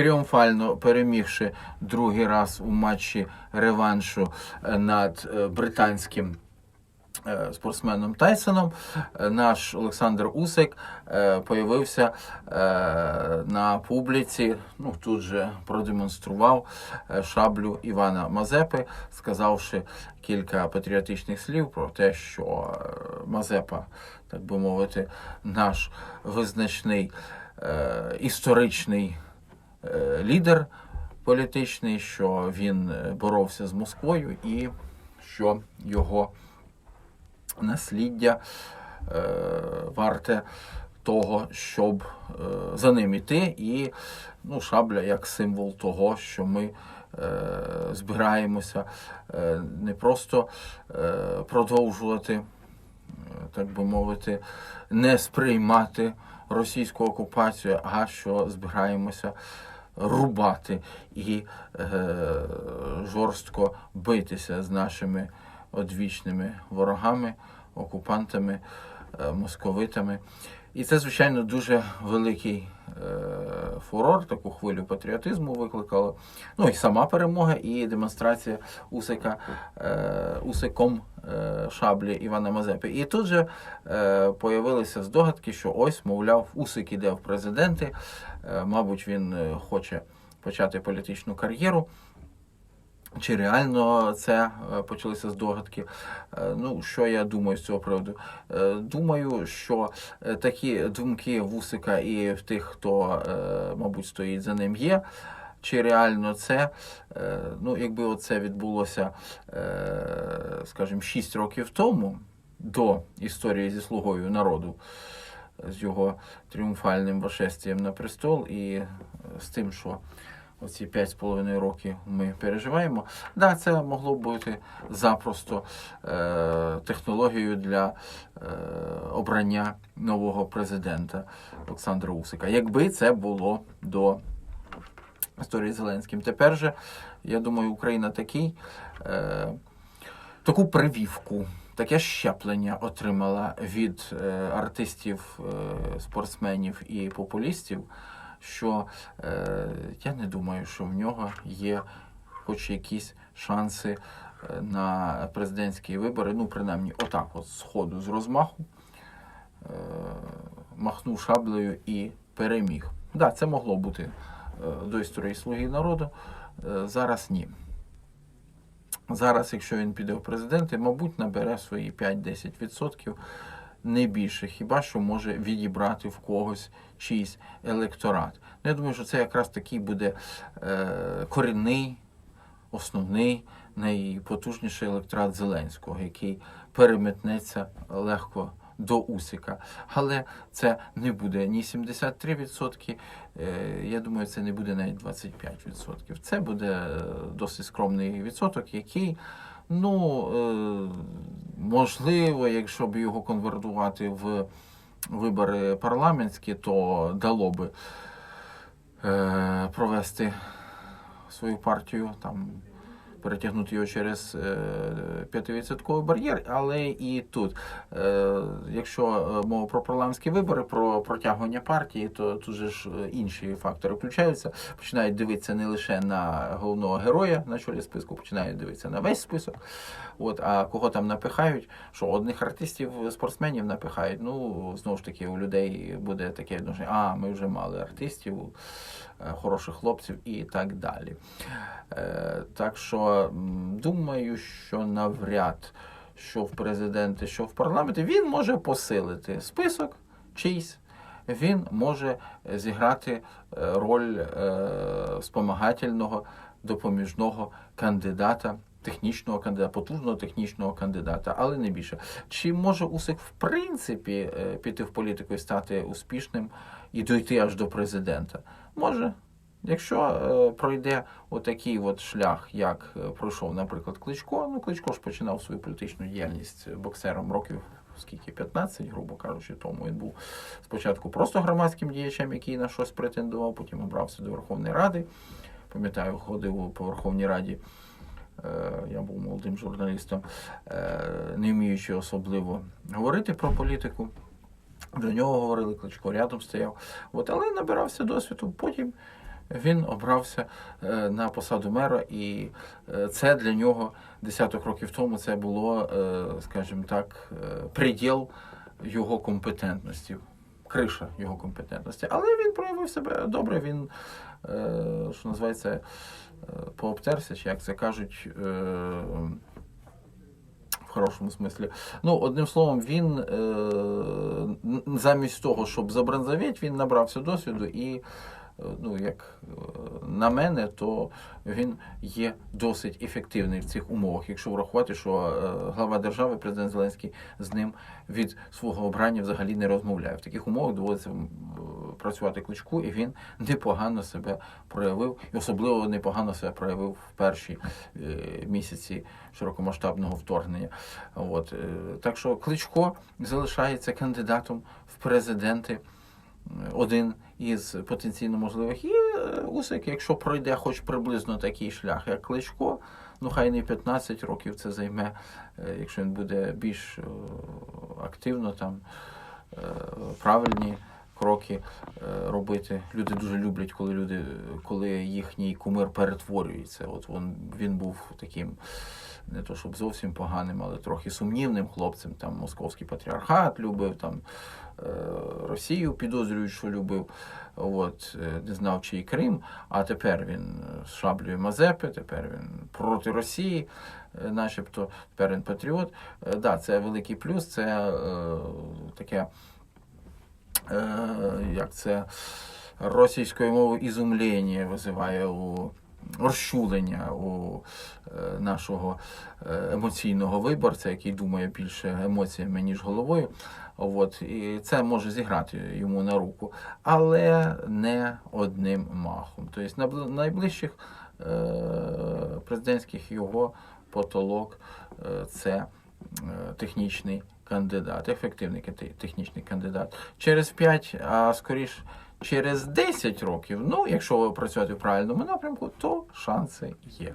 тріумфально перемігши другий раз у матчі реваншу е, над е, британським е, спортсменом Тайсоном, наш Олександр Усик появився на публіці. Ну тут же продемонстрував шаблю Івана Мазепи, сказавши кілька патріотичних слів про те, що Мазепа, так би мовити, наш визначний історичний лідер політичний, що він е, боровся з Москвою і що його насліддя е, варте того, щоб е, за ним іти, і ну, шабля як символ того, що ми е, збираємося е, не просто е, продовжувати, е, так би мовити, не сприймати російську окупацію, а що збираємося рубати і е, жорстко битися з нашими одвічними ворогами, окупантами, е, московитами. І це, звичайно, дуже великий е, фурор, таку хвилю патріотизму викликало. Ну і сама перемога, і демонстрація Усика, е, Усиком шаблі Івана Мазепи. І тут же е, появилися здогадки, що ось, мовляв, Усик іде в президенти. Е, мабуть, він е, хоче почати політичну кар'єру. Чи реально це е, почалися здогадки? Е, Ну, що я думаю з цього приводу? Е, Думаю, що е, такі думки Вусика і в тих, хто, е, мабуть, стоїть за ним, є. Чи реально це? Е, Ну, якби оце відбулося, е, скажімо, 6 років тому, до історії зі слугою народу, з його тріумфальним вошестям на престол, і е, з тим, що оці 5,5 років ми переживаємо. Да, це могло бути запросто е, технологією для е, обрання нового президента Олександра Усика. Якби це було до історії з Зеленським. Тепер же, я думаю, Україна такий, е, таку привівку. Таке щеплення отримала від е, артистів, е, спортсменів і популістів, що е, я не думаю, що в нього є хоч якісь шанси е, на президентські вибори. Ну, принаймні, отак, от з з розмаху, е, махнув шаблею і переміг. Так, да, це могло бути до історії Слуги народу. Е, зараз ні. Зараз, якщо він піде в президенти, мабуть, набере свої 5-10%, не більше. Хіба що може відібрати в когось чийсь електорат. Ну, я думаю, що це якраз такий буде е, корінний, основний, найпотужніший електорат Зеленського, який переметнеться легко до Усика. Але це не буде ні 73%, е, я думаю, це не буде навіть 25%. Це буде е, досить скромний відсоток, який, ну, е, можливо, якщо б його конвертувати в вибори парламентські, то дало би провести свою партію там. Перетягнути його через е, 5% бар'єр, але і тут, е, якщо е, мова про парламентські вибори, про протягування партії, то тут же ж е, інші фактори включаються. Починають дивитися не лише на головного героя на чолі списку, починають дивитися на весь список. От, а кого там напихають, що одних артистів, спортсменів напихають. Ну, знову ж таки, у людей буде таке відношення, а ми вже мали артистів, е, хороших хлопців і так далі. Е, Так що думаю, що навряд що в президенти, що в парламенті, він може посилити список чийсь. Він може зіграти е, роль е, спомагательного допоміжного кандидата, технічного кандидата, потужного технічного кандидата, але не більше. Чи може Усик в принципі е, піти в політику і стати успішним і дойти аж до президента? Може. Якщо е, пройде отакий от шлях, як е, пройшов, наприклад, Кличко, ну Кличко ж починав свою політичну діяльність боксером років скільки 15, грубо кажучи, тому він був спочатку просто громадським діячем, який на щось претендував, потім обрався до Верховної Ради. Пам'ятаю, ходив по Верховній Раді. е, Я був молодим журналістом, е, не вміючи особливо говорити про політику. До нього говорили, Кличко рядом стояв. От, але набирався досвіду. Потім він обрався е, на посаду мера, і е, це для нього десяток років тому це було, е, скажімо так, приділ його компетентності, криша його компетентності. Але він проявив себе добре. Він, що називається, пообтерся, чи як це кажуть. В хорошому смислі. Ну, одним словом, він е, замість того, щоб забронзавіти, він набрався досвіду і, ну, як е, на мене, то він є досить ефективний в цих умовах, якщо врахувати, що е, глава держави, президент Зеленський, з ним від свого обрання взагалі не розмовляє. В таких умовах доводиться е, працювати кличку, і він непогано себе проявив, і особливо непогано себе проявив в перші місяці широкомасштабного вторгнення. От. Так що Кличко залишається кандидатом в президенти. Один із потенційно можливих. І е, Усик, якщо пройде хоч приблизно такий шлях, як Кличко, ну хай не 15 років це займе, е, якщо він буде більш е, активно там правильні кроки робити. Люди дуже люблять, коли люди, коли їхній кумир перетворюється. От він, він був таким. Не то щоб зовсім поганим, але трохи сумнівним хлопцем. Там московський патріархат любив, там Росію підозрюють, що любив. От, е, не знав, чий Крим. А тепер він е, з шаблею Мазепи, тепер він проти Росії, е, начебто, тепер він патріот. Е, да, це великий плюс, це е, таке е, як це російською мовою ізумлення визиває у розчулення у е, нашого е, емоційного виборця, який думає більше емоціями, ніж головою. От, і це може зіграти йому на руку, але не одним махом. Тобто на найближчих е, президентських його потолок це технічний кандидат, ефективний технічний кандидат. Через 5, а скоріш через 10 років, ну, якщо ви працюєте в правильному напрямку, то шанси є.